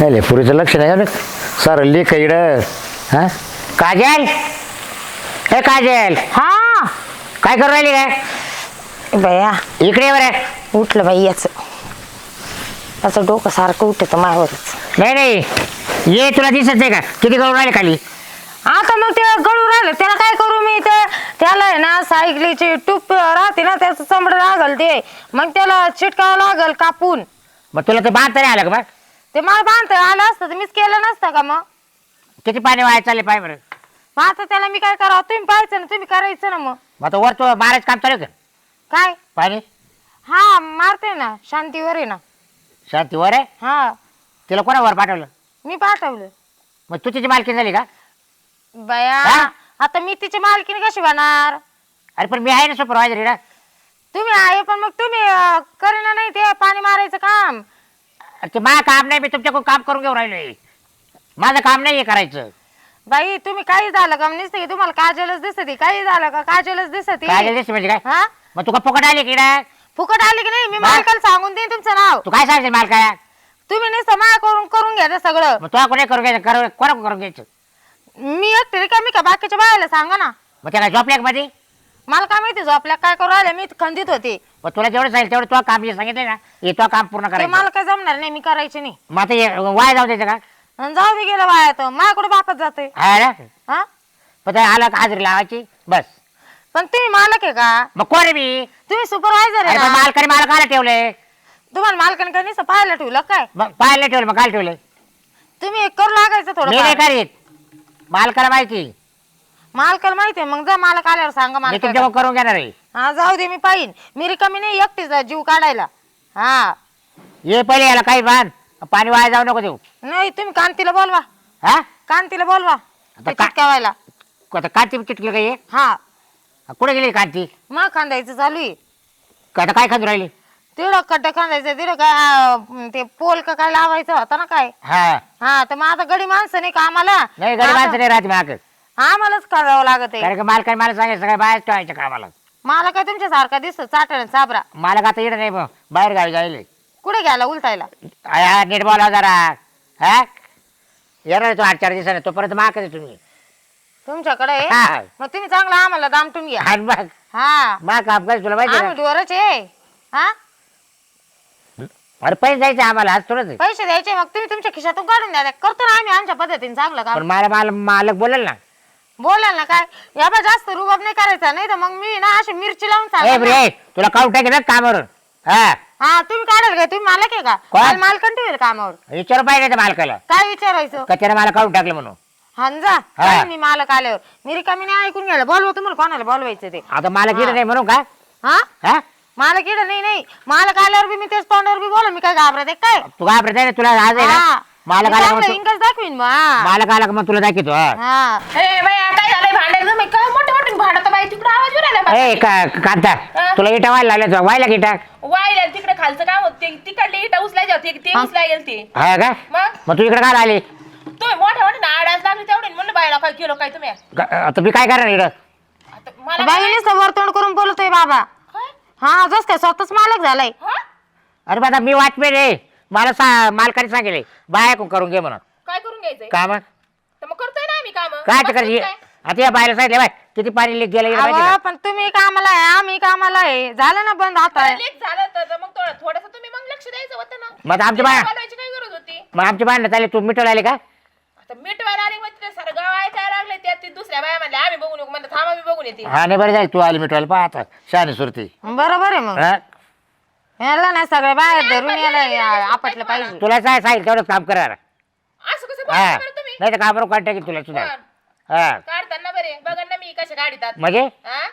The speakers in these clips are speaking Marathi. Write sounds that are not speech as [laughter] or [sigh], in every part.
नाही पुरीचं लक्ष नाही ना सर लेख इकडं हा काजल हे काजल हा काय करू राहिली काय बया इकडे बरं उठलं बाई याच याचं डोकं सारखं उठत मायावरच नाही नाही ये तुला दिसत नाही का किती करून राहिले खाली आता मग ते गळू राहिलं त्याला काय करू मी ते त्याला आहे ना सायकलीची टूप राहते ना त्याचं चमड लागल ते मग त्याला चिटकावं लागल कापून मग तुला ते बांधता नाही आलं का मग ते मला बांधता आलं असतं तर मीच केलं नसतं का मग? किती पाणी वाया चालले पाय बरं? मग आता त्याला मी काय करावं? तुम्ही पाहायचं ना तुम्ही करायचं ना मग. मग आता वर तो मारायचं काम चालू आहे का? काय? पाणी? हा मारते ना शांतीवर आहे ना. शांती वर आहे? हा. तिला कोणा वर पाठवलं? मी पाठवलं. मग तू तिची मालकी झाली का? बया हा? आता मी तिची मालकीने कशी बनणार? अरे पण मी आहे ना सुपरवायझर ना. तुम्ही आहे पण मग तुम्ही अं, करेना नाही ते पाणी मारायचं काम. अरे ते माझं काम नाही मी तुमच्याकडून काम करून घेऊन राहिलोय. माझं काम नाही हे करायचं. बाई तुम्ही काही झालं का? नुसतं की तुम्हाला काजलच दिसते. काही झालं का? काजलच दिसते. काय दिसते म्हणजे काय? हा? मग तुका फुकट आली किडा फुकट आली की नाही? मी बा- मालकाला सांगून देईन तुमचं नाव. तू काय सांगशील मालकाया तुम्ही नुसतं मा करून करून घ्या सगळं. मग तुला कोणी करून घ्यायचं? करू कोणा करून घ्यायचं? मी एकटी रिकामी का? बाकीच्या बायाला सांगा ना. मग त्याला झोपल्या मध्ये? मला काय माहिती झोपल्या काय करू राहिले? मी खंदित होते. मग तुला जेवढं सांगितलं तेवढं तुला काम जे सांगितलं ना हे तुला काम पूर्ण ते करायचं. मला काय जमणार नाही मी करायचे नाही. मग आता हे वाया जाऊ द्यायचं का? आणि जाऊ दे गेलं वाया तर माझ्याकडे बापात जाते हा ना? हा? मग ते आलं का हाजरी लावायची? बस. पण तुम्ही मालक आहे का? मग कोण मी? तुम्ही सुपरवायझर अरे आहे ना? मालकाने मला काला ठेवलंय. तुम्हाला मालकाने काही नुसतं पाहायला ठेवलं काय? मग पाहायला ठेवलं मग काल ठेवलंय. तुम्ही एक करू लागायचं मी नाही थोडं करीत. मालकाला माहिती. मालकाला माहिती आहे मग जा मालक आल्यावर सांगा मी मला तुमच्याकडून करून घेणार आहे. हा जाऊ दे मी पाहिन. मी रिकामी नाही एकटीच आहे जीव काढायला. हा. ये पहिले याला काही बांध. पाणी वाया जाऊ नको देऊ. नाही तुम्ही कांतीला बोलवा. हा? कांतीला बोलवा ते का- चिटकावायला आता कांती चिटकली का ये हा. कुठे गेली कांती? मग खांदायचं चालू आहे. आता काय खांदू राहिली? तिकडं कट्ट खांदायचं तिकडं काय अं, ते पोल का काय लावायचं होतं ना काय? हा. हा तर मग आता गडी माणसं नाही का आम्हाला? नाही गरीब माणसं नाही राहते माग. आम्हालाच करावं लागत आहे. कारण का मालकाने मला सांगायचं सगळं बाहेर ठेवायचं कामाला मला काय तुमच्या सारखा दिसतो चाटण साबरा. मला का आता येणं नाही मग बाहेर गावी जायले. कुठे घ्यायला उलटायला? हा नीट बोला जरा. हा? येणार तो आठ चार दिवसाने तोपर्यंत माग तुम्ही. तुमच्याकडे? [laughs] हा. मग तुम्ही चांगला आम्हाला दामटून घ्या आणि मग? हा. मा काम तुला माहिती आम्ही आहे डोरच आहे. हा? अरे पैसे द्यायचे आम्हाला आज थोडंच आहे. पैसे द्यायचे मग तुम्ही तुमच्या खिशातून काढून द्या. करतो ना आम्ही आमच्या पद्धतीने चांगलं पण मला माल मालक बोलेल ना. बोलाल ना काय? या बा जास्त रुबाब नाही करायचा नाही तर मग मी ना अशी मिरची लावून ए सांगेन तुला काढून टाकेल ना कामावरून. हा. हा तुम्ही काढाल काय तुम्ही मालक आहे का? कोण? मला मालकन ठेवेल कामावर? विचार पाहिजे त्या मालकाला. काय विचारायचं? का त्याने मला काढून टाकलं म्हणून. हा न जा. हा. काय मी मालक आल्यावर. मी रिकामी नाही ऐकून घ्यायला. बोलवा तुम्हाला कोणाला बोलवायचं ते. आता मालक येणं नाही म्हणून का? हा? हा? मालक इकडं नाही नाही. मालक आल्यावर बी मी तेच तोंडावर बी बोल मी काय घाबरत आहे काय? तू घाबरत आहे ना? तुला आज आहे. ना? मी आला का चांगलं मग तू- इंग्लिश दाखवीन मग हा. मग तुला दाखवतो हा. हा. हे बाया काय झालंय भांडायचं तुम्ही काय मोठे मोठे भांडत बाई तिकडे आवाज येऊ राहिला ए का कांता हा? तुला इटा व्हायला लागल्या व्हायला की इटा? वायला तिकडे खालचं काम होत ते तिकडले इटा उचलायचे होते ते उचलाय गेल ते हा का? मग? मग तू इकडे काय आली? तुम्ही मोठ्या मोठे ना आडाच लागले तेवढे म्हणलं बायला काय केलं काय तुम्ही? मी काय करणार इकडं? आता मला बाई नुसतं वरतोंड करून बोलतोय बाबा. काय? हा जस काय स्वतःच मालक झालाय. हा? अरे बाबा मी वाचमेन आहे. मला सा मालकाने सांगेल बाया करून घे म्हणून. काय करून घ्यायचंय? काम? तर मग करतोय ना आम्ही काम. काय ते करायची आता या बाहेर सांगितलं बाय किती पाणी लिक गेलं गेलं माहिती अहो का? पण तुम्ही कामाला आहे आम्ही कामाला आहे. झालं ना बंद आता. झालं तर मग थोडं थोडस तुम्ही मग लक्ष द्यायचं होतं ना. मग आता आमच्या बाया बोलवायची काय गरज होती? मग आमच्या बायांना चालेल तू मिटवला आले का? आता मिटवायला आली मग ते सारं गाव ऐकायला लागले त्यात ते दुसऱ्या बाया म्हणल्या आम्ही बघून येऊ. म्हणलं थांबा मी बघून येते. हा नाही बरं जाईल तू आली मिटवायला पहा आता शहाणी सुरती. बरोबर आहे मग. हा? याला नाही सगळे बाहेर धरून याला या- आपटलं पाहिजे. तुला काय सांगितलं तेवढंच काम करा असं कसं हा. बोलता बरं तुम्ही? नाही तर कामावर काढ टाकेल तुला सुद्धा. कोण? हा. काढताना बरे. बघा ना मी कशा गाडीतात म्हणजे? हा?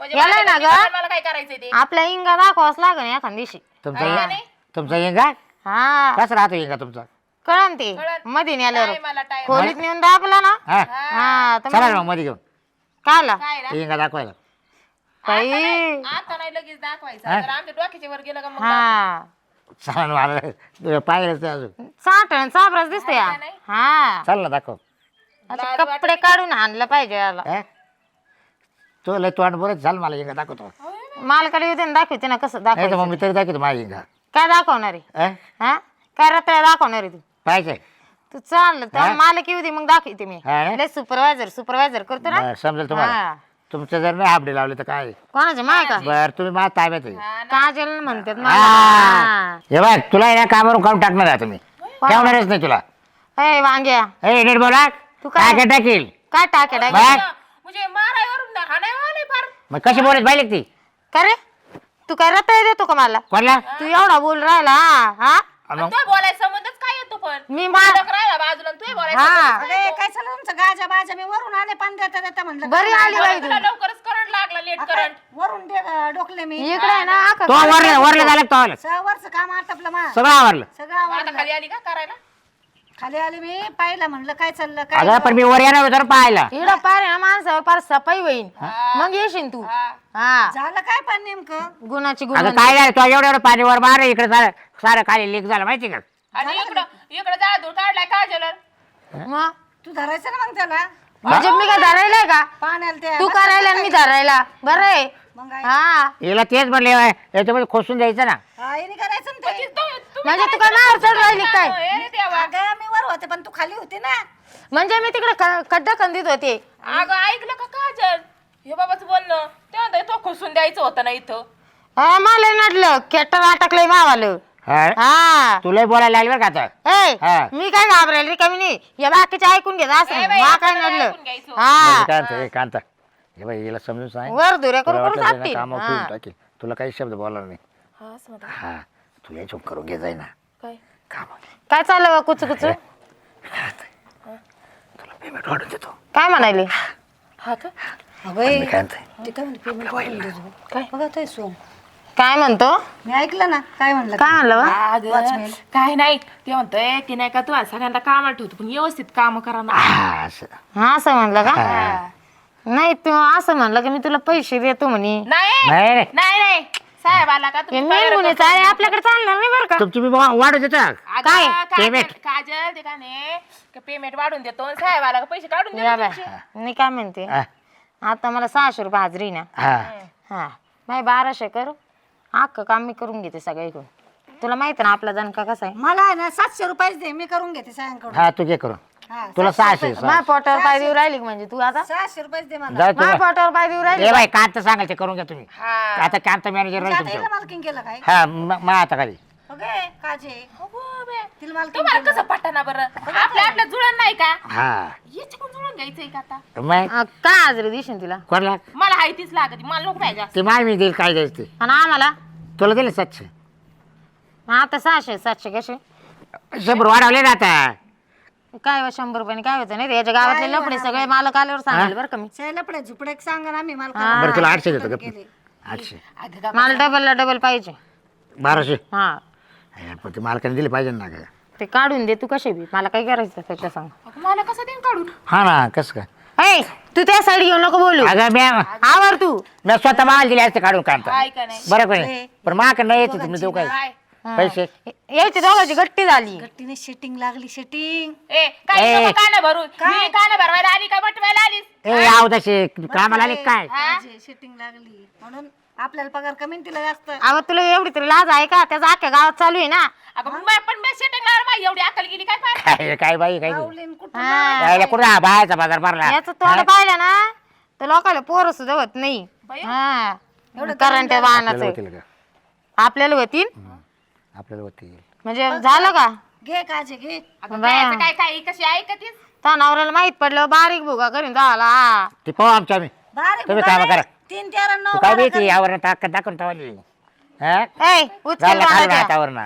म्हणजे याला मला ना मी ग? बघा मला काय करायचंय ते. आपला इंगा दाखवाच लागेल एखाद दिवशी. तुमचा हा, ये- नाही? तुमचा येंगा हा. कसं राहतो येंगा तुमचा? कळन ते कळन. मध्ये नेल्यावर काय मला टाइम. खोलीत नेऊन दाबला ना. हा. हा तर चला मग ना मग मध्ये घेऊन. काला. काय ना येंगा दाखवायला. बाई. आता नाही लगेच दाखवायचं. हा? आमच्या डोक्याच्या वर गेलं का मग हा. छान मला पाहिलंच नाही अजून. साठण साबराच दिसतो या नाही, नाही. हा. चल ना दाखव. आता कपडे काढून आणलं पाहिजे याला. हा? तो लय तोंड बरं चाल मला येंगा दाखवतो. दे ना दाखवते ना कसं नाही तर मग दाखवायचं. मी तरी दाखवतो माझा येंगा काय दाखवणार? आहे हा? हा? काय रताळ्या दाखवणार आहे तू? पाहिजे तू चाललं तर हा? मालक येऊ दे मग दाखवते मी. हा? लय सुपरवायझर सुपरवायझर करतो ना. बरं, समजेल तुम्हाला. हा. तुमचं जर नाही हाबडे लावले तर काय? कोणाचे? माय का? बर तुम्ही माझ्या ताब्यात आहे. काजल म्हणतात मला. हा. हे बघ तुला या कामावरून काढून टाकणार आहे तुम्ही. ठेवणारच नाही तुला. हा. ए वांग्या. ए नीट बोला. तू काय- काय टाकील. काय टाके टाके? बघ. म्हणजे मारायवरून हाणायवर फार. मग कशी बोलत पाहिजे ती का रे? तू काय रताळे देतो का मला? कोणला? तू एवढा बोल राहिला हा? हा मग तो बोलायचा काय पण मी मा मालक राहिला बाजूला आणि तू बोलायचं हा. अरे काय चाललं तुमचं गाजा बाजा मी वरून आले पण देता देता म्हणलं बरी आली बाई तू. तुला लवकरच करंट लागला लेट करंट. वरून दे- डोकले मी. इकडे आहे ना आखा तो वरला वरला झाला का तो आला? सहावरचं काम आटपलं मा. सगळं आवरलं. सगळं आता आवडलं खाली आली का करायला? खाली आले मी पाहिलं म्हणलं काय चाललं काय अगं पण मी वर येणार होतो ना पाहायला. इकडं पार आहे ना माणसावर पार सफाई होईन. मग येशील तू. हा. झालं काय पण नेमकं? गुणाची अगं गुण काय झालं? तो एवढं एवढं पाणी वर मार इकडे सारं सारं खाली लीक झालं माहिती का? आणि इकडं इकडं जादू काढलाय काजलर मग? तू धरायचं ना मग त्याला? म्हणजे मी काय धरायलाय का? पाण्याला ते तू करायला आणि मी धरायला. बरं आहे. मग काय? हा. हिला तेच म्हणले याच्यामध्ये खोसून द्यायचं ना. हा, हिने करायचं ना ते. म्हणजे तू काय नाव चढ राहिली काय अगं मी वर होते पण तू खाली होती ना. म्हणजे मी तिकडे खड्डा खंदीत होते. अगं ऐकलं का काजल? हे बाबाच बोलणं. ते म्हणतोय तो खुसून द्यायचं होतं ना इथं. हा, मला नडलं केटर अटकलंय मावालं. हा? हा. तुला बोलायला लागलं बरं का आता? ए, हा. मी काय घाबरायला कमी नाही या बाकीचे ऐकून घेत असं. मा काय नडलं. हा. म्हणजे काय म्हणतो, ए, कांता. हे बाई हिला समजून सांग. वर करू तुला करू वाटलं जातील. ना कामावर ठेवून. टाकील. तुला काही शब्द बोलणार नाही. हा असं म्हणता. हा. तू या चुप करून घे जाय ना. काय? काम काय चाललं बा कुचू कुचू तुला पेमेंट वाढून देतो. काय म्हणाले हा का? अगं मी काय म्हणते ते काय म्हणते पेमेंट देतो. बघा ते सोम. काय म्हणतो? मी ऐकलं ना काय म्हणलं काय म्हणलं बा? अगं, काय नाही ते म्हणतोय ते नाही का तू सगळ्यांना कामाला ठेवतो पण व्यवस्थित काम करा ना हा, असं. हा असं म्हणलं का. नाही तू असं म्हणलं की मी तुला पैसे देतो म्हणे. नाही नाही रे. नाही नाही. साहेब आला का हे तुम्ही आहे आपल्याकडे चालणार नाही बरं का? तुमची मी वाढू देतो? अगं, काय? पेमेंट? काजल ते का नाही पेमेंट वाढून देतो आणि साहेब आला का पैसे काढून या देतो बाय. मी काय म्हणते? हा. आता मला सहाशे रुपये हाजरी ना. हा. हा. बाय बाराशे कर. अख्खं काम मी करून घेते सगळीकडून. तुला माहिती ना आपला दणका कसा आहे? मला आहे ना सातशे रुपयेच दे मी करून घेते सायंकडून हा तू घे करून. हा तुला सहाशे माझ्या पोटावर पाय देऊ राहिली का म्हणजे तू आता? सहाशे रुपयेच दे मला. जाऊ माझ्या तू पोटावर पाय देऊ राहिली ए बाई कांत सांगाल ते करून घ्या तुम्ही. हा. आता कांत मॅनेजर राहील तुमच्या केलं काय? हा म- मग आता खाली. काजे. तिला मालकीन तुम्हाला कसं पटाना बरं? आपल्या आपल्या जुळण नाही का? हा. याच्याकडून जुळून घ्यायचंय का आता? मग? अं, काय हाजरी देशील तिला? कोणला मला हाय तीच लागत मला नको पाहिजे ते माय मी देईल काय द्यायचं ते? आणि आम्हाला? तुला दिले सातशे. मग आता सहाशे सातशे कसे? शंभर वाढवले ना आता. काय हो, शंभर रुपयाने काय होतं नाही रे? याच्या गावातले लपडे सगळे मालक आल्यावर सांगाल बरं का मी. लपडे झुपडे सांगा ना आम्ही हा. मला बरं तुला आठशे देतो. आठशे. अगं मला डबलला डबल पाहिजे. बाराशे. हा. अरे, पण ते मालकाने दिले पाहिजे ना का ते काढून दे तू कसे बी. मला काय करायचं त्याच्या सांग? अगं, मला कसं देईन काढून? हा ना कसं काय? ऐ तू त्या साईड घेऊ नको बोलू. अगं मी आवर तू. मी स्वतः माल दिले असते काढून कांता हाय का नाही? बरं कोणी पण माक नाही येते तुम्ही देऊ काय काय पैसे? यायची दोघांची गट्टी झाली. गट्टीने शेटिंग लागली शेटिंग ए काय ए. नको कानं भरून. मी कानं भरवायला आली का बटवायला आलीस? ए आव तसे कामाला आले काय? शेटिंग लागली. म्हणून आपल्याला पगार कमी न तिला जास्त. अहो तुला एवढी तरी लाज आहे का? त्याचा अख्ख्या गावात चालू आहे ना. अगं मी पण मी सेटिंग लावलं माझी एवढी अक्कल गेली काय फार काय काय बाई काय लावलीन कुठं यायला कुठं हा बायाचा बाजार भरला? याचं तोंड पाहिलं ना तर लोकांना पोरं सुद्धा होत नाही. हा. करंट वाहनाचं आपल्याला होतील का? आपल्याला होतील? आपल्याला होतील. म्हणजे झालं का? घे काजे घे. अगं बया. बायाचं काय काय कशी ऐकतीस त्या नवऱ्याला माहीत पडलं बारीक भुगा करीन झाला ते पाहू आमच्या आम्ही. बारीक तुम्ही बुगाले, कामं करा. तीन तेरा तू नऊ काय बारा माहिती यावर ताकद दाखवून हा? उचल झालं. हातावर ना.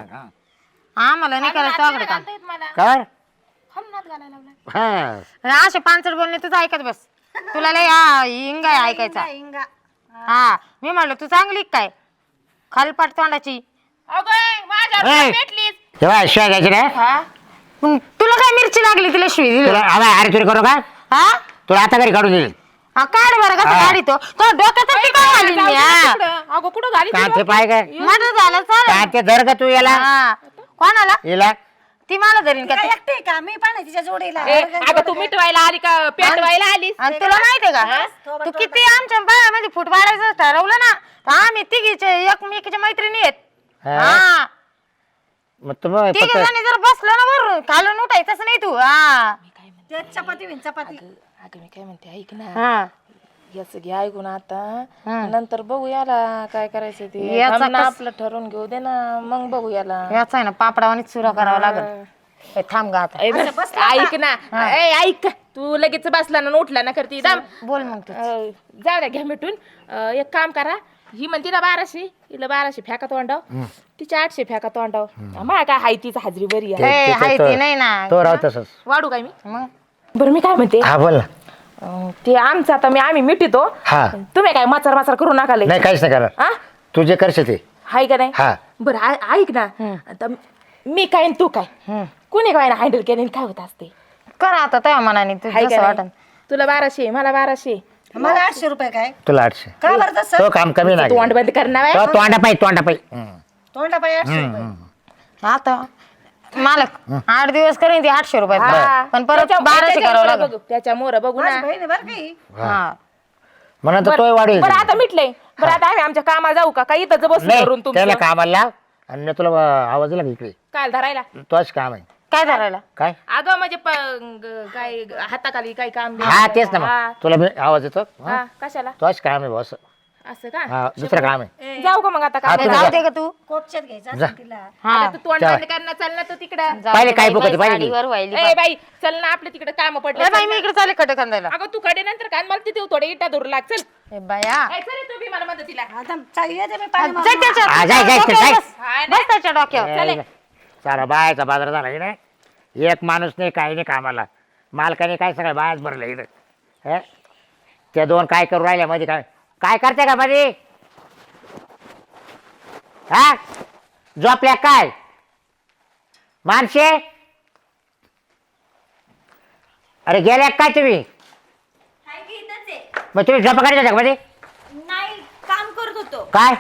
आम्हाला नाही करायचं तुझ्याकडे काम. घालता येत मला. कर खालून हात घालायला लावलाय हा. असे बोलणे तुझं ऐकत बस. तुला लय हा हिंग आहे ऐकायचा. इंगा हा मी म्हणलं तू चांगली काय? खालपाट तोंडाची. अगं ए, माझ्या ए. हातात भेटलीस. तेव्हा शिवाय घ्यायची ना? हा? मग तुला काय मिरची लागली तिला शिवी? दिली तुला अरे तुरी करू का? हा? तुला आता घरी काढून देईल. हा, काढ बरं कसं हा. काढी तो तो डोक्यात टिकाव घालीन मी हा. तिकडं. अगं कुठं घाली कांते पाय काय माझं झालं चालेल. कांते धर का तू याला. हा. कोणाला? हिला ती मला धरीन का काय ती? एकटी का? मी पण आहे तिच्या जोडीला. अगं तू मिटवायला आली का? पेटवायला आलीस? आणि तुला माहितीये का? तू किती आमच्या बायामध्ये फूट पाडायचं ठरवलं ना? तर आम्ही तिघीचे एकमेकीच्या मैत्रिणी आहेत. हा. हा. मग तुम्ही ठीक फक्त आहे जर बसलं ना वरून खालून उठायचंच नाही तू हा ते चपाती बिन चपाती. अगं मी काय म्हणते ऐक ना. हा. याच घे ऐकून आता. हं. नंतर बघू याला काय करायचं ते. याचा थांब ना, कस- आपलं ठरवून घेऊ दे ना. मग बघू याला. याचा आहे ना पापडावानीच सुरू करावं लागेल. हे थांब गा आता. ऐक ना. ए, ऐक. तू लगेच बसला ना उठला ना करती. दाम बोल मग तू. अं, जाऊ द्या घ्या मिटून. अं, एक काम करा. ही म्हणते ना बाराशे. हिला बाराशे फेका तोंडाव. तिच्या आठशे फेका तोंडाव. मा काय हाय तिचा हाजरी बरी आहे ए, हाय तो- ती नाही ना. तो राव तसंच. वाढू काय मी? मग? बरं मी काय म्हणते? हा बोल ना. अं, ते आमचं आता मी आम्ही मिटितो. हा. तुम्ही काय माचार माचार करू नका लय. नाही काहीच नाही करणार. हा तू जे करशील ते. हाय का नाही? हा. बरं आ- ऐक ना. आता मी काय आणि तू काय. कुणी काय ना हँडल केले काय होत असते? कर आता त्या मनाने तू हाय जसं का वाटन नाही? तुला बाराशे मला बाराशे. मला आठशे रुपये काय? तुला आठशे. का बरं तसं? तो काम कमी नाही. तोंड बंद करणार आहे? तोंडा पाहिजे तोंडा पाहिजे तोंडा पाय आठशे रुपये आता मालक आठ दिवस करीन ती आठशे रुपये. पण परत बाराशे करावं मोरं लागेल. बघू त्याच्या मोर बघू माझी ना. बहीण आहे बरं काही हा? तोही वाढेल बरं. आता मिटलंय. बरं आता आम्ही आमच्या कामाला जाऊ का? काही इथं बसून करून नाही त्याला तुमचं कामाला लाव. आणि मी तुला आवाज दिला का इकडे? काल धरायला? तोच काम आहे. काय धरायला? काय? अगं म्हणजे प- ग- काय हाताखाली काय काम हा तेच ना हा, मग तुला मी आवाज येतो हा, कशाला? तोच काम आहे बॉस असं का? हा दुसरं काम आहे. जाऊ का मग आता हा, काय तुम्ही जाऊ. दे का तू. कोपच्यात घ्यायचा जा. असेल तिला हा आता तू तोंड जा. बंद करणं चाल ना तू तिकडं. जाऊ पाहिले दे काय बाई, बघते, बाई, पाहिले. साडीवर व्हायली ए बाई. चल ना आपल्या तिकडे काम पडले ए बाई मी इकडे चालले कट खांदायला. अगं तू कडे नंतर काय मला तिथे थोडे इटा धरू लाग चल. ए बाया. ए, चल रे तू बी मला मदतीला. आता चाल येते मी पाणी जाय त्याच्यात. हा, जाय, जाय, डोक्यावर जाय. बस. हा ना. बस त्याच्या डोक्यावर. ए, सारा बायाचा बाजार झाला इकडे. एक माणूस नाही काही नाही कामाला. मालकाने काय सगळं बायाच भरलं इकडे. हे? त्या दोन काय करू राहिल्या मध्ये काय काय करते का मध्ये हा? झोपल्या काय? माणसे अरे गेल्या काय तुम्ही? मग तुम्ही झोपा काढायचा का नाही काम करत होतो. काय?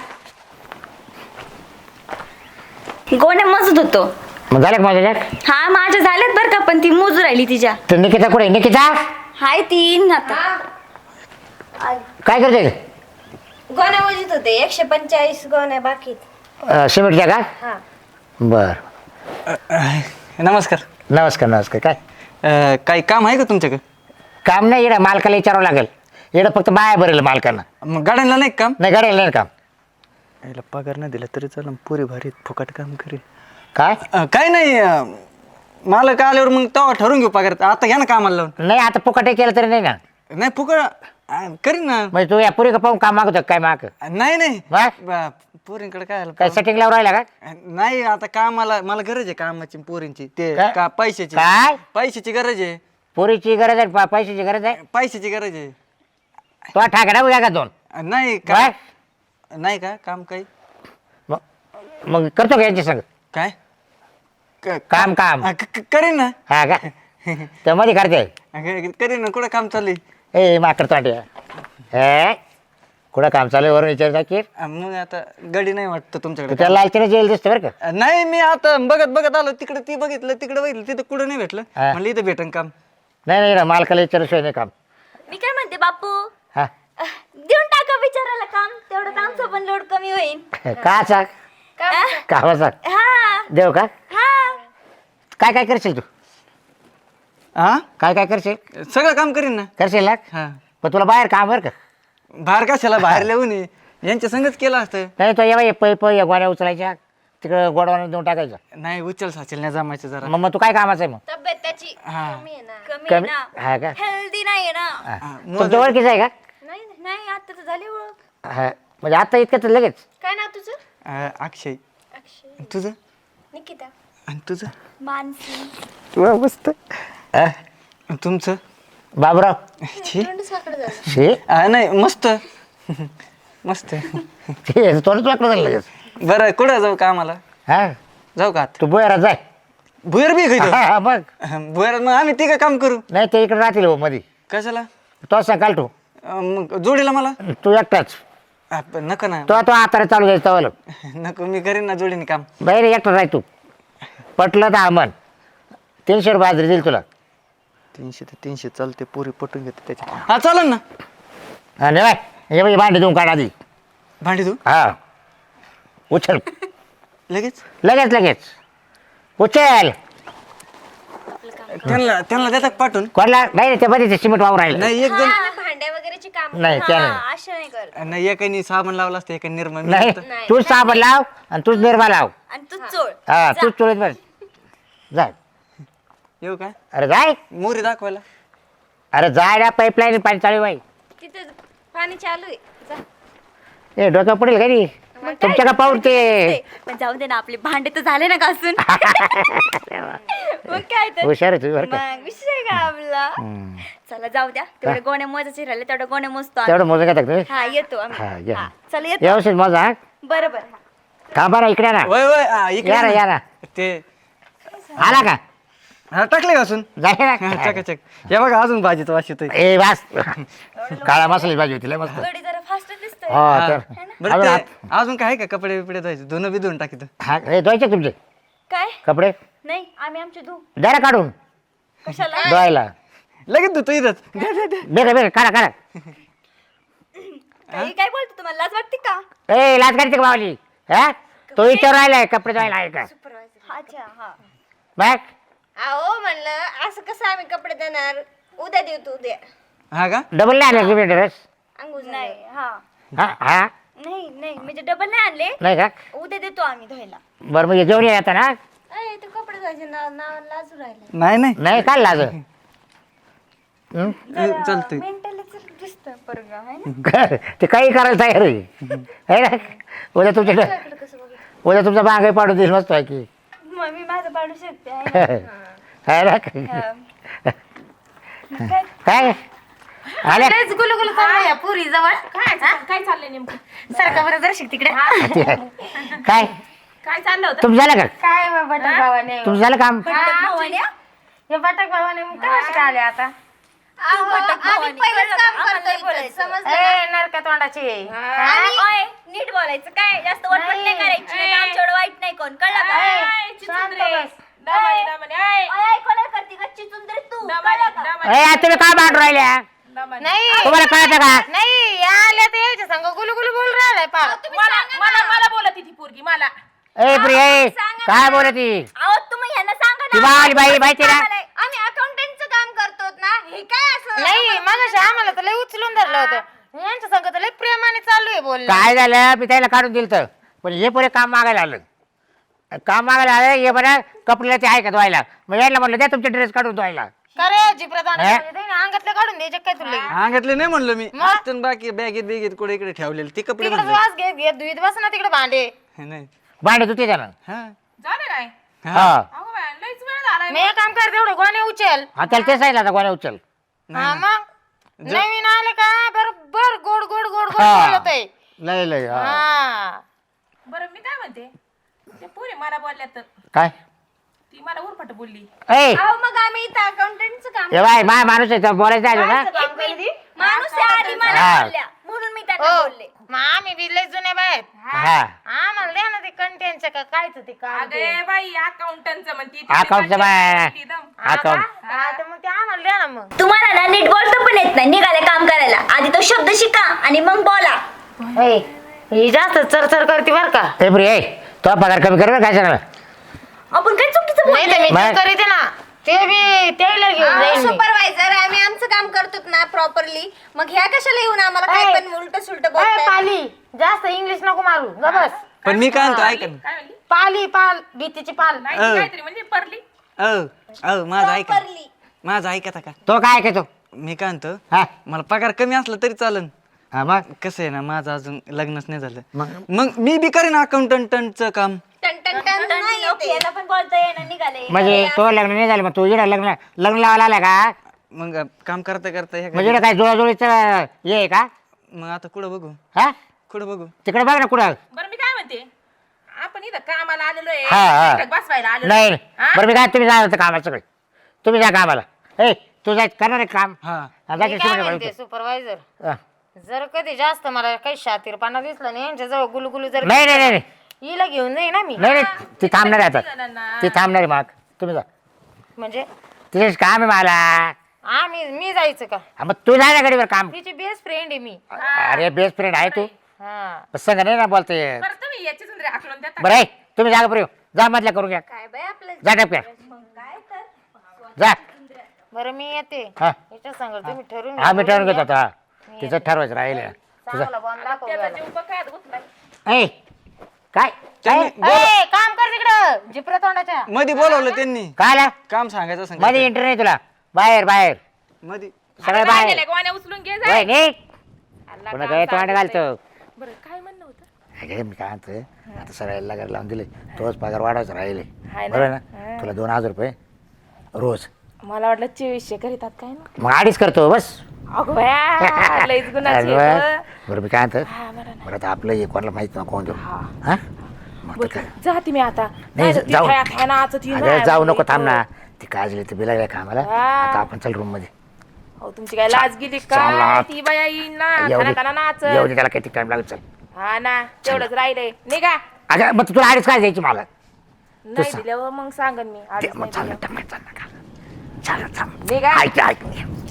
गोण्या मजत होतो. मग झालं का माझ्या हा माझ्या झाल्यात बरं का पण ती मोजू राहिली तिच्या. तर निकिता कुठे निकिता? हाय ती आता. काय करते? गोण्या मोजित होते एकशे पंचेचाळीस गोण्या बाकी अं, सिमेंटच्या का? हा. बर. नमस्कार. नमस्कार नमस्कार. काय? अ, काही काम आहे का तुमच्याकडे? काम नाही इकडं मालकाला विचारावं लागेल. इकडं फक्त बाया भरेल मालकांना. मग गाड्यांना नाही का काम? नाही गाड्याला नाही काम. याला पगार नाही दिला तरी चला पुरी भारी फुकट काम करेल काय? अ, काय नाही अ, मालक आल्यावर मग तेव्हा ठरवून घेऊ पगार. आता घ्या ना कामाला लावून. नाही आता फुकटे केलं तरी नाही ना. नाही फुकट करीन ना. म्हणजे तू या पुरी पाहून काम मागतो काय माग? नाही नाही. मग? बा- पोरींकडे काय आलं? काय राहिला का? नाही आता कामाला मला गरज आहे कामाची पोरींची. ते काय? का पैशाची. काय? पैशाची गरज आहे. पुरीची गरज आहे पा- पैशाची गरज आहे? पैशाची गरज आहे. तो ठाकरा उद्या का दोन? नाही का? नाही का काम काही? मग मग करतो का यांची संग? काय? क- काम काम. क- क- करीन ना. हा का? तर मध्ये करते. [laughs] करीन ना कुठं काम चालू आहे? ए माकड तोंडे. हे कुठं काम चालू आहे? वरून विचारता की? अ, मग आता गडी नाही वाटतं तुमच्याकडे. त्याला लालचीने जेल दिसते बरं का? अ, नाही मी आता बघत बघत आलो. तिकडे ती बघितलं तिकडे बघितलं तिथं कुठं नाही भेटलं. हा. म्हणलं इथं भेटन काम. नाही नाही मालकाला विचारशिवाय नाही काम. मी काय म्हणते बापू? हा. अह, देऊन टाका बिचाराला काम. तेवढं आमचं पण लोड कमी होईल. का सांग? अह, कावा सांग? हा. देव का? हा. काय काय करशील तू? हा? काय काय करशील? सगळं काम करीन ना. करशील ना? हा. पण तुला बाहेर काम बरं का? बाहेर कशाला? बाहेर लिहून ये. यांच्या संगच केलं असतं. नाही तो येवा पै पै या गोण्या उचलायच्या. तिकडं गोडवाने देऊन टाकायचं. नाही उचल साचेल नाही जमायचं जरा. मग मग तू काय कामाचं आहे मग? तब्येत त्याची हा. कमी आहे कमी? ना. हा का? हेल्दी नाही ना. हा. तुमच्या ओळखीचं आहे का? नाही नाही आता तर झाली ओळख. हा. म्हणजे आता इतकं तर लगेच? काय ना तुझं? अ, अक्षय. अक्षय. तुझं? निकिता. आणि तुझं? मानसी. मस्त. हा? तुमचं? बाबराव. छी. शे अ, नाही मस्त. मस्त. ते तोंड वाटलं झालं लगेच. बरं कुठं जाऊ कामाला? हा? जाऊ का आता? तू बोयरात जाय. भुयर बी हा, बघ भुयारात मग आम्ही तिघं काम करू. नाही ते इकडे राहतील हो मध्ये कशाला? तो सांगाल तू अ, मग जोडीला मला? तू एकटाच. अ, प- नको ना. तो तो आता चालू जायचं तवाला. नको मी करीन ना जोडीने काम. बाहेर एकटा राह तू. पटलं तर आमन तीनशे रुपये हाजरी देईल तुला. तीनशे ते तीनशे चालते पुरी पटून घेते त्याच्या हा चालेल ना. हा नाही बाय. हे बाई भांडी देऊन काढ आधी. भांडी तू हा. उचल. लगेच? लगेच लगेच. उचल. त्यांना त्यांना देतात पाठवून. कोणला? नाही नाही, ते मध्ये सिमेंट वावर राहिलं नाही एक दोन भांड्या वगैरेची काम नाही, त्या नाही. एकाने साबण लावलं असतं एकाने निर्मा नाही तूच साबण लाव आणि तूच निर्मा लाव. आणि तू चोळ. हा तूच चोळीत बस. जाय येऊ काय अरे जाय. मोरी दाखवायला. अरे जाय ना पाईपलाईन पाणी चालू बाई. तिथे पाणी चालू आहे. जा. ए डोक्या पडेल का नी? तुमच्या का पाहून ते? पण जाऊ दे ना आपले भांडे तर झाले ना घासून मग काय तर? हुशार आहे तुम्ही बरं का? मग विषय का आपला? चला जाऊ द्या. तेवढे गोण्या मोजाचे राहिले तेवढे गोण्या मोजतो आम्ही. तेवढं मोजून घेतात तुम्ही? हा येतो हा, आम्ही या. हा, चला येतो. व्यवस्थित मोजा हा. बरोबर हा. का बरं इकडे ना. वय वय इकडे या ना ना. या ना. ते आला का? हा टाकले जाय हा, ना चकाचक हे बघा अजून भाजीचं वास येतोय ए वास. काळा मसाल्याची भाजी होती लय मस्त. गडी जरा फास्ट दिसतोय. हा. तर. बरं अजून ते हात- अजून काय आहे का? कपडे बिपडे धुवायचे? धुणं बी धुवून टाकीत हा हे धुवायचे तुमचे? काय? कपडे? नाही आम्ही आमचे धू. द्या ना काढून. कशाला? धुवायला. लगेच धुतो इथंच. द्या, द्या, द्या. बेरे बेरे काढा काढा. काय बोलतो तुम्हाला? लाज वाटते का? ए लाच काढते का बावली हा? तो विचार राहिलाय कपडे धुवायला आहे का? अच्छा हा. बघ अहो म्हणलं असं कसं आम्ही कपडे देणार? उद्या देऊ तू उद्या. हा का? डबल नाही आणलं तुम्ही ड्रेस अंगूज नाही हा. हा हा? नाही नाही म्हणजे डबल नाही आणले. नाही का? उद्या देतो आम्ही धुवायला. बरं मग जेवण येतं ना? अय ते कपडे जायचे नाव नाव लाजू राहिले. नाही नाही. नाही काढ लाज? हं? चालतंय मेंटलीच दिसतं पोरगं, ना? ते काही करायला तयार आहे. है ना? उद्या तुमच्या उद्या तुमचा बाग पाडून देईल मस्त आहे की. मग मी माझं पाडू शकते ना? है ना? [laughs] हा. मग काय? आल्या लयच गुलगुल चाललंय या पुरी जवळ काय काय चाललंय नेमकं? सारखं बरं जर शिक तिकडे. काय? काय चाललं होतं? तुमचं झालं का? काय बा बटाक भावाने? तुमचं झालं काम? हा? हे बटाक भावाने मग काय आले आता? आम्ही. पहिलंच काम ए नरका तोंडाची. ओय, नीट बोलायचं. काय? जास्त वटवट नाही करायची. नाही तर आमच्याकडे वाईट नाही कोण. कळलं का? ऐ, शांत चिचुंद्रे. बस. दमाने, दमाने, ऐ. ओय, कोणाला करते का चिचुंदरी तू. दमाने, कळलं का दमाने, ए तुम्ही काय मांडून राहिल्या? दमाने. नाही. तुम्हाला कळतं का? नाही या आल्या तर यायच्या संग. गुलू गुलू बोल राहिलाय पार मला मला मला बोलत ती पोरगी मला. ए प्रिय ए, काय बोलत ती अहो तुम्ही ह्यांना सांगा ती ना बाई बाई माहिती ना आम्ही अकाउंटंटचं काम करतो ना. हे काय असं? नाही मग आम्हाला तर लय उचलून धरलं होतं. यांच्या संग तर लय प्रेमाने चालू आहे बोलणं. काय झालं? मी त्याला काढून दिलं तर पण हे पुरे काम मागायला आलं. काम मागायला आलं हे बरं कपड्याला ते आहे का धुवायला मग यायला म्हटलं द्या तुमचे ड्रेस काढून धुवायला. हे? अंगातले काढून द्यायचे काय तुला अंगातले नाही म्हणलं मी? असतं बाकी बॅगेत बिगेत कुठे इकडे ठेवलेले ते कपडे तिकडे म्हणलं वास घेत घेत धुईत बस ना तिकडे भांडे. नाही. भांडे धुते त्याला. हा. झालं काय? हा. अहो बाय, लयच वेळ झालाय. मी एक काम कर तेवढं गोणे उचल. हा त्याला ते सांगितलं आता गोण्या उचल. हा मग? नवीन आले का? बरोबर गोड गोड गोड गोड हा. बोलत आहे लय लय हा. हा. बरं मी काय म्हणते? ते पुरी मला बोलल्या तर काय? ती मला उरफट बोलली. ए! अहो मग आम्ही इथं अकाउंटंटचं काम ए बाय माय माणूस आहे बोलायचं आहे ना एक मिनिट. माणूस आहे आधी मला हा. बोलल्या म्हणून मी त्यांना हो बोलले. मग आम्ही बी लय जुने बाहेर हा. आम्हाला द्या ना ते कंटेनचं का कायच ते काम ते. अगे बाई अकाउंटंटचं म्हणती अकाउंटचं बाय. अकाउंट हा तर मग ते आम्हाला द्या ना मग. तुम्हाला ना नीट बोलता पण येत नाही निघाले काम करायला. आधी तो शब्द शिका आणि मग बोला. ए, ही जास्त चरचर करते बर का. ए प्रिय ए, तो पगार कमी कर काय सांगा आपण काय चुकीचं नाही तर मी बाय. ते करीते ना. ते बी त्याला घेऊन जाईन मी. सुपरवायझर आम्ही आमचं काम करतो ना प्रॉपरली मग ह्या कशाला येऊन आम्हाला. काय पण उलट सुलट बोलताय? पाली जास्त इंग्लिश नको मारू. ग बस. पण मी काय म्हणतो ऐका ना. काय म्हणली? पाली पाल भीतीची पाल. नाही अ. ती काहीतरी म्हणजे परली. अ अ माझं ऐका Properly. माझं ऐका का? तो काय ऐकतो मी काय म्हणतो हा. मला पगार कमी असला तरी चालन. हा मग कसं आहे ना माझं अजून लग्नच नाही झालं. मग? मग मी बी करेन अकाउंटंटचं काम. टन टन टन नाही ओके, येते. याला पण बोलता येणं निघाले म्हणजे तो लग्न नाही झालं मग तू इकडे लग्न लग्न लावायला आला का? मग काम करता करता म्हणजे इकडे काय जुळाजुळीचं हे आहे का? मग आता कुठं बघू? हा? कुठं बघू? तिकडे बघ ना कुठं. बरं मी काय म्हणते? आपण इथं कामाला आलेलो आहे. हा, हा. बसवायला आलेलो नाही. आहे. हा? बरं मी काय तुम्ही जा कामाला सगळे. तुम्ही जा कामाला. ए तू जाय करणार आहे काम. हा. हा, जा काय म्हणते. सुपरवायझर हा. जर कधी जास्त मला काही शातीरपणा दिसला नाही यांच्या जवळ गुलगुलू जर नाही नाही नाही नाही. हिला घेऊन जाई ना मी. नाही नाही ती थांबणार आहे आता. ती थांबणार आहे मग. तुम्ही जा. म्हणजे? तिथेच काम आहे मला. आम्ही मी जायचं का? हा, मग तू जा ना गाडीवर काम. तिची बेस्ट फ्रेंड आहे मी. अरे बेस्ट फ्रेंड आहे तू. हा. संग नाही ना बोलते. बरं तुम्ही याची सुंदरी आकलून देता बरं आहे तुम्ही जागा बरं येऊ. जा मधल्या करून घ्या. काय बाय आपलं? जा टपक्या तर? जा. बरं मी येते. हा. याच्या सांगा तुम्ही ठरवून हा मी. ठरवून घेतो आता. तिचं ठरवायचं राहिले. तुझं चांगला बॉम्ब दाखव त्याचा त्याला. जीव बघ काय गुतलाय ऐ काय? काय ए, काम कर तिकडं जिपऱ्या तोंडाच्या. मध्ये बोलवलं त्यांनी. काय आला काम सांगायचं सांगमध्ये इंटर नाही तुला. बाहेर बाहेर. मध्ये सगळं बाहेर उचलून घे जा. वय नीट अल्ला, पुन्हा काम काय तोंड सांगितलंय. घालतो? बरं काय म्हणणं होतं? मी काय म्हणतो आता सगळ्याला लगार लावून दिले तोच पगार वाढवायचा राहिले हाय ना? बरोबर ना? तुला दोन हजार रुपये रोज. मला वाटलं चोवीसशे करीतात काय ना? मग अडीच करतो बस. अगो बया, लईच गुन्हाची अरे आहे वा. गं. बरं मी काय म्हणतो? हा, बरं ना. बरं आता आपलं हे कोणाला माहीत नाही कोण देऊ हा. मग आता काय? बरं, जाते मी आता. नाही, नाही, ती जाऊ. खाया- खाया नाचत ही अगं नाही. जाऊ नको थांब ना. ती काजली ती बिलागल्या कामाला. हा. आता आपण चल रूममध्ये. अहो, तुमची काय लाज गेली. का ती बाया येईन ना. येऊ खाना दे. खाना नाचत येऊ दे त्याला किती टाइम चल. हा ना तेवढंच राहिलंय. निघा. अगं मग तुला अडीच काय द्यायची मला. नाही सांग. दिल्यावर मग सांगन मी. ते आधीच मग नाही चाल दिल्यावर. टपक्यात चाल नका चाल थांब. निघा. ऐक ऐक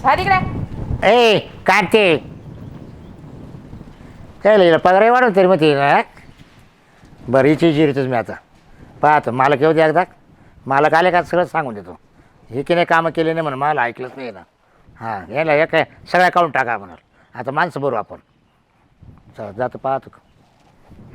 हा तिकडे. ए कांते काय लिहिलं पगारही वाढवून तरी मग ते ना बरं हिची जिरतोच मी आता पाहतो मला घेऊ द्या एकदा मालक आले का सगळं सांगून देतो हे की नाही कामं केले नाही म्हणून मला ऐकलंच नाही ना हां याला हे काय सगळ्या काढून टाका म्हणाल आता माणसं बरू आपण चला जातो पाहतो